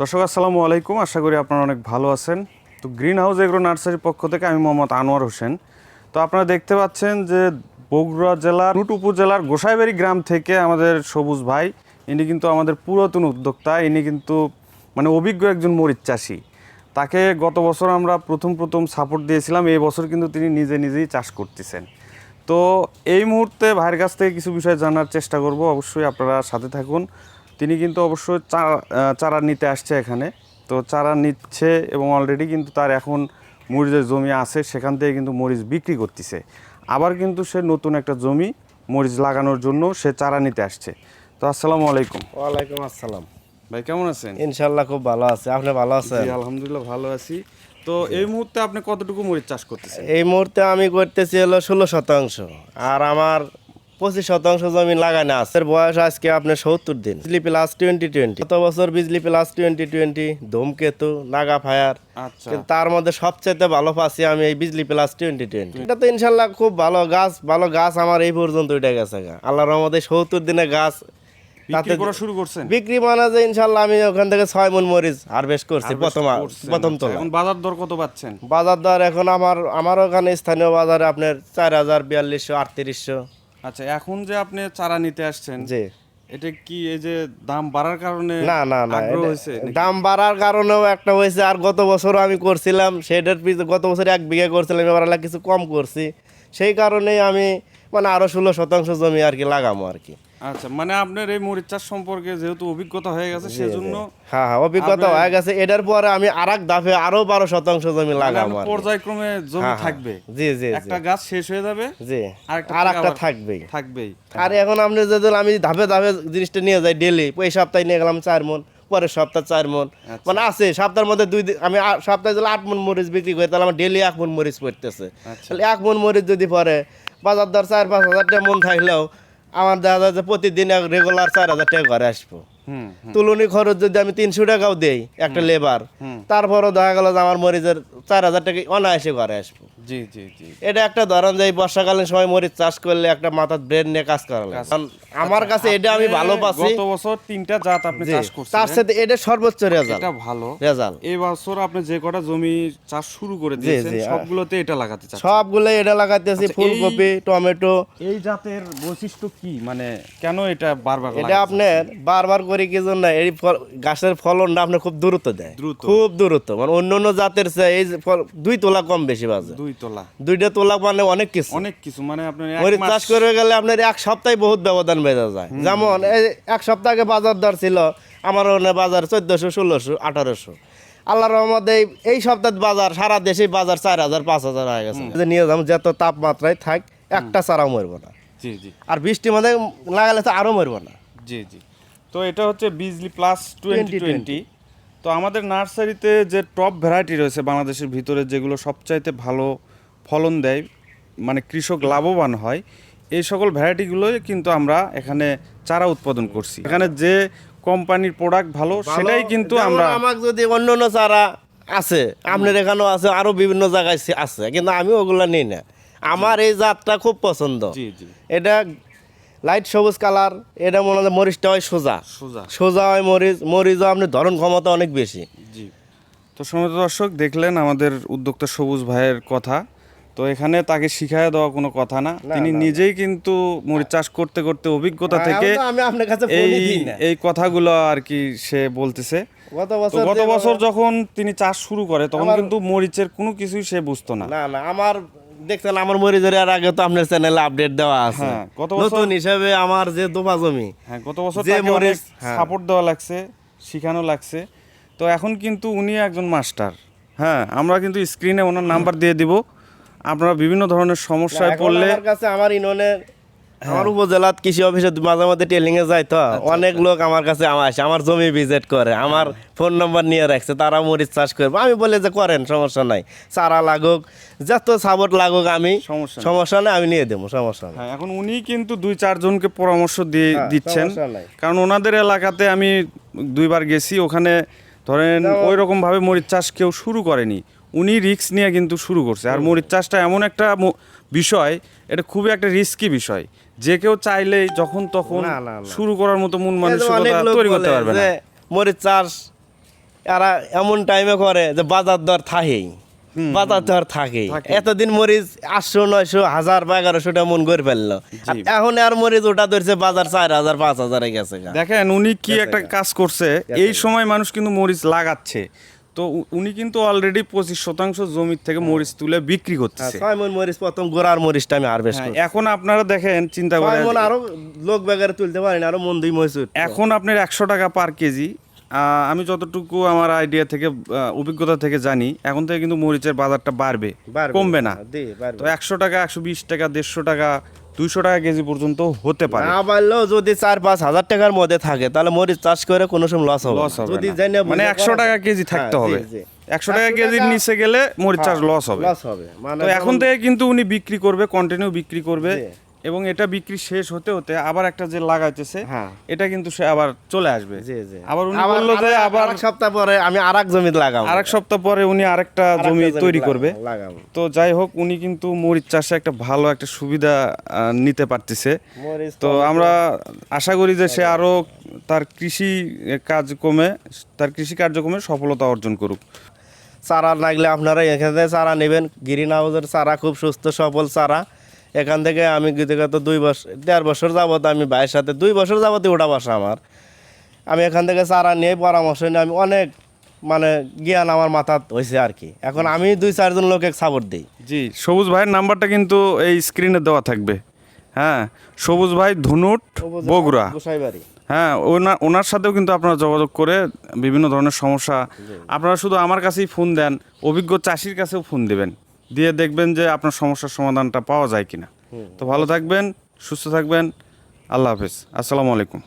দর্শক, আসসালামু আলাইকুম। আশা করি আপনারা অনেক ভালো আছেন। তো গ্রিন হাউস এগ্রো নার্সারির পক্ষ থেকে আমি মোহাম্মদ আনোয়ার হোসেন। তো আপনারা দেখতে পাচ্ছেন যে বগুড়া জেলার রুট উপজেলার গোসাইবাড়ি গ্রাম থেকে আমাদের সবুজ ভাই, ইনি কিন্তু আমাদের পুরাতন উদ্যোক্তা। ইনি কিন্তু মানে অভিজ্ঞ একজন মরিচ চাষি। তাকে গত বছর আমরা প্রথম প্রথম সাপোর্ট দিয়েছিলাম। এই বছর কিন্তু তিনি নিজে নিজেই চাষ করতেছেন। তো এই মুহূর্তে ভাইয়ের কাছ থেকে কিছু বিষয় জানার চেষ্টা করব। অবশ্যই আপনারা সাথে থাকুন। তিনি কিন্তু অবশ্যই চারা চারা নিতে আসছে এখানে। তো চারা নিচ্ছে এবং অলরেডি কিন্তু তার এখন মরিচের জমি আছে সেখান থেকে কিন্তু মরিচ বিক্রি করতেছে। আবার কিন্তু সে নতুন একটা জমি মরিচ লাগানোর জন্য সে চারা নিতে আসছে। তো আসসালামু আলাইকুম। ওয়ালাইকুম আসসালাম। ভাই কেমন আছেন? ইনশাল্লাহ খুব ভালো আছে। আপনি ভালো আছেন? আলহামদুলিল্লাহ ভালো আছি। তো এই মুহূর্তে আপনি কতটুকু মরিচ চাষ করতেছেন? এই মুহূর্তে আমি করতেছি হলো ষোলো শতাংশ। আর আমার পঁচিশ শতাংশ জমি লাগানো আছে। বয়স আজকে আপনার সত্তর দিন। বিজলি প্লাস টোয়েন্টি টোয়েন্টি গত বছর বিজলি প্লাস টোয়েন্টি টোয়েন্টি ধূমকেতু নাগা ফায়ার। আচ্ছা। তার মধ্যে সবচেয়ে ভালো পাচ্ছি আমি এই বিজলি প্লাস টোয়েন্টি টোয়েন্টি এটা তো ইনশাল্লাহ খুব ভালো গাছ ভালো গাছ আমার এই পর্যন্ত উঠে গেছে গা। আল্লাহর রহমতে সত্তর দিনে গাছ বিক্রি করা শুরু করছেন? বিক্রি মানে যে ইনশাল্লাহ আমি ওখান থেকে ছয় মন মরিচ হারভেস্ট করছি প্রথম প্রথম আচ্ছা। এখন বাজার দর কত পাচ্ছেন? বাজার দর এখন আমার আমার ওখানে স্থানীয় বাজারে আপনার চার হাজার বিয়াল্লিশশো আটত্রিশশো। আচ্ছা এখন যে আপনি চারা নিতে আসছেন যে এটা কি এই যে দাম বাড়ার কারণে না না না হয়েছে দাম বাড়ার কারণেও একটা হয়েছে আর গত বছরও আমি করছিলাম সেটার পিছনে গত বছর এক বিঘা করছিলাম এবার কিছু কম করছি সেই কারণেই আমি মানে আরও ষোলো শতাংশ জমি আর কি লাগামো আর কি। আচ্ছা মানে আপনার এই মরিচ চাষ সম্পর্কে যেহেতু অভিজ্ঞতা হয়ে গেছে সেজন্য হ্যাঁ হ্যাঁ অভিজ্ঞতা হয়ে গেছে। এটার পরে আমি দাফে আরও বারো শতাংশ জমি মানে কি। পর্যায়ক্রমে জমি হ্যাঁ, হ্যাঁ। থাকবে। জি জি একটা গাছ শেষ হয়ে যাবে জি। আর একটা থাকবেই। থাকবেই। আর এখন আপনি যদি আমি ধাপে ধাপে জিনিসটা নিয়ে যাই ডেলি সপ্তাহে নিয়ে গেলাম চার মন পরের সপ্তাহ চার মন। আচ্ছা। মানে আছে সপ্তাহের মধ্যে দুই আমি সপ্তাহে যদি আট মন মরিচ বিক্রি করি তাহলে আমার ডেলি এক মন মরিচ পড়তেছে। আচ্ছা। তাহলে এক মন মরিচ যদি পরে বাজার দর চার পাঁচ হাজার টাকা মন থাকলেও আমার দেখা যাচ্ছে যে প্রতিদিন রেগুলার চার হাজার টাকা ঘরে আসব। তুলনী খরচ যদি আমি তিনশো টাকাও দেই একটা লেবার তারপরও দেখা গেল যে আমার মরিচের চার হাজার টাকা অনায়াসে ঘরে আসব। জি জি জি। এটা একটা ধরন যে বর্ষাকালীন সময় মরিচ চাষ করলে একটা মাথার ব্রেন নিয়ে কাজ করা লাগে। কারণ আমার কাছে এটা আমি ভালো পাচ্ছি। গত বছর তিনটা জাত আপনি চাষ করছেন তার সাথে এটা সর্বোচ্চ রেজাল্ট। এটা ভালো। রেজাল্ট। এই বছর আপনি যে কটা জমি চাষ শুরু করে দিয়েছেন সবগুলোতে এটা লাগাতে চাচ্ছেন। সবগুলো এটা লাগাইতেছি আচ্ছা, ফুলকপি টমেটো। এই জাতের বৈশিষ্ট্য কি? মানে কেন এটা বারবার এটা আপনার বারবার করে কি জন্য? এই গাছের ফলনটা আপনার খুব দ্রুত দেয়। দ্রুত। খুব দ্রুত। মানে অন্য অন্য জাতের চেয়ে এই ফল- দুই তোলা কম বেশি বাজে। দুই তোলা। দুইটা তোলা মানে অনেক কিছু। অনেক কিছু মানে আপনার এক মাস- চাষ করে গেলে আপনার এক সপ্তাহে বহুত ব্যবধান বেড়ে যায়। যেমন এই এক সপ্তাহ আগে বাজার দর ছিল আমার ওখানে বাজার চোদ্দশো ষোলোশো আঠারোশো। আল্লাহ রহমতে এই- সপ্তাহে বাজার সারা দেশে বাজার চার হাজার পাঁচ হাজার হয়ে গেছে। নিয়ে যাব যত তাপমাত্রায় থাক একটা চারাও মরবো না। জি জি। আর বৃষ্টি মধ্যে লাগালে তো আরও মরবো না। জি জি। তো এটা হচ্ছে বিজলি প্লাস টোয়েন্টি টোয়েন্টি তো আমাদের নার্সারিতে যে টপ ভ্যারাইটি রয়েছে বাংলাদেশের ভিতরে যেগুলো সবচাইতে ভালো ফলন দেয় মানে কৃষক লাভবান হয় এই সকল ভ্যারাইটিগুলোই কিন্তু আমরা এখানে চারা উৎপাদন করছি। এখানে যে কোম্পানির প্রোডাক্ট ভালো সেটাই কিন্তু আমরা আমাকে যদি অন্য অন্য চারা আছে আপনার এখানেও আছে আরও বিভিন্ন জায়গায় আছে কিন্তু আমি ওগুলা নিই না। আমার এই জাতটা খুব পছন্দ। এটা লাইট সবুজ কালার এটা মনে হয় মরিচটা হয় সোজা। সোজা। সোজা হয় মরিচ মরিচও আপনার ধরন ক্ষমতা অনেক বেশি। জি। তো সময় দর্শক দেখলেন আমাদের উদ্যোক্তা সবুজ ভাইয়ের কথা। তো এখানে তাকে শিখায় দেওয়া কোনো কথা না। তিনি নিজেই কিন্তু মরিচ চাষ করতে করতে অভিজ্ঞতা থেকে এই এই কথাগুলো আর কি সে বলতেছে। গত বছর যখন তিনি চাষ শুরু করে তখন কিন্তু মরিচের কোনো কিছুই সে বুঝতো না। না না আমার দেখছেন আমার মরিচের এর আগে তো আপনার চ্যানেলে আপডেট দেওয়া আছে। হ্যাঁ, গত বছর- নতুন হিসাবে আমার যে দোপা জমি হ্যাঁ গত বছর যে মরিচ, হ্যাঁ। সাপোর্ট দেওয়া লাগছে শিখানো লাগছে। তো এখন কিন্তু উনি একজন মাস্টার হ্যাঁ আমরা কিন্তু স্ক্রিনে ওনার নাম্বার দিয়ে দিব। আপনারা বিভিন্ন ধরনের সমস্যায় পড়লে আমার কাছে আমার ইননের হ্যাঁ। আমার উপজেলাত কৃষি অফিসে মাঝে মধ্যে ট্রেনিং এ যায় তো। আচ্ছা, অনেক লোক আমার কাছে আমার আসে আমার জমি ভিজিট করে আমার ফোন নাম্বার নিয়ে রাখছে তারা মরিচ চাষ করবে আমি বলে যে করেন সমস্যা নাই। চারা লাগুক যত সাপোর্ট লাগুক আমি সমস্যা নেই। আমি নিয়ে দেবো সমস্যা নেই। হ্যাঁ এখন উনি কিন্তু দুই চারজনকে পরামর্শ দিয়ে হ্যাঁ, দিচ্ছেন। কারণ ওনাদের এলাকাতে আমি দুইবার গেছি ওখানে ধরেন ওই রকম ভাবে মরিচ চাষ কেউ শুরু করেনি। উনি রিস্ক নিয়ে কিন্তু শুরু করছে। আর মরিচ চাষটা এমন একটা বিষয় এটা খুবই একটা রিস্কি বিষয়। যে কেউ চাইলে যখন তখন। শুরু করার মতো মন মানসিকতা তৈরি করতে পারবে না। মরিচ চাষ এরা এমন টাইমে করে যে বাজার দর থাকেই বাজার থাকে। এতদিন মরিচ আটশো নয়শো হাজার বা এগারোশোটা মন করে ফেলল। এখন আর মরিচ ওটা ধরছে বাজার চার হাজার পাঁচ হাজারে গেছে দেখেন উনি কি একটা কাজ করছে এই সময় মানুষ কিন্তু মরিচ লাগাচ্ছে। তো উনি কিন্তু অলরেডি পঁচিশ শতাংশ জমির থেকে মরিচ তুলে বিক্রি হ্যাঁ, করতেছে। ছয় মন মরিচ প্রথম গোড়ার মরিচটা আমি হারভেস্ট হ্যাঁ, করি এখন আপনারা দেখেন চিন্তা করে ছয় মন আরও লোক বেগারে তুলতে পারি না আরও মন দুই মরিচ এখন আপনার একশো টাকা পার কেজি আমি যতটুকু আমার আইডিয়া থেকে অভিজ্ঞতা থেকে জানি এখন থেকে কিন্তু মরিচের বাজারটা বাড়বে। কমবে না। তো একশো টাকা একশো বিশ টাকা দেড়শো টাকা দুইশো টাকা কেজি পর্যন্ত হতে পারে। না পারলেও যদি চার পাঁচ হাজার টাকার মধ্যে থাকে তাহলে মরিচ চাষ করে কোনো সময় লস হবে লস হবে যদি। মানে একশো টাকা কেজি থাকতে হবে। একশো টাকা কেজির নিচে গেলে মরিচ চাষ লস হবে। লস হবে। মানে তো এখন থেকে কিন্তু উনি বিক্রি করবে কন্টিনিউ বিক্রি করবে। এবং এটা বিক্রি শেষ হতে হতে আবার একটা যে লাগাইতেছে। হ্যাঁ। এটা কিন্তু সে আবার চলে আসবে। জি জি। আবার উনি বলল যে আবার সপ্তাহ পরে আমি আর এক জমি লাগাবো। আরেক সপ্তাহ পরে উনি আরেকটা জমি তৈরি করবে। তো যাই হোক উনি কিন্তু মরিচ চাষে একটা ভালো একটা সুবিধা নিতে পারতেছে। তো আমরা আশা করি যে সে আরও তার কৃষি কার্যক্রমে তার কৃষি কার্যক্রমে সফলতা অর্জন করুক। চারা লাগলে আপনারা এখানে চারা নেবেন। গ্রিন হাউসের চারা খুব সুস্থ সফল চারা। এখান থেকে আমি বিগত দুই বছর দেড় বছর যাবত আমি ভাইয়ের সাথে দুই বছর যাবতই ওটা বাসা আমার। আমি এখান থেকে চারা নিয়ে পরামর্শ নিয়ে আমি অনেক মানে জ্ঞান আমার মাথাত হয়েছে আর কি। এখন আমি দুই চারজন লোকে সাপোর্ট দিই। জি সবুজ ভাইয়ের নাম্বারটা কিন্তু এই স্ক্রিনে দেওয়া থাকবে। হ্যাঁ সবুজ ভাই ধুনুট বগুড়া। গোসাইবাড়ি। হ্যাঁ ওনার ওনার সাথেও কিন্তু আপনারা যোগাযোগ করে বিভিন্ন ধরনের সমস্যা আপনারা শুধু আমার কাছেই ফোন দেন অভিজ্ঞ চাষির কাছেও ফোন দিবেন। দিয়ে দেখবেন যে আপনার সমস্যার সমাধানটা পাওয়া যায় কিনা। তো ভালো থাকবেন, সুস্থ থাকবেন, আল্লাহ হাফিজ। আসসালামু আলাইকুম।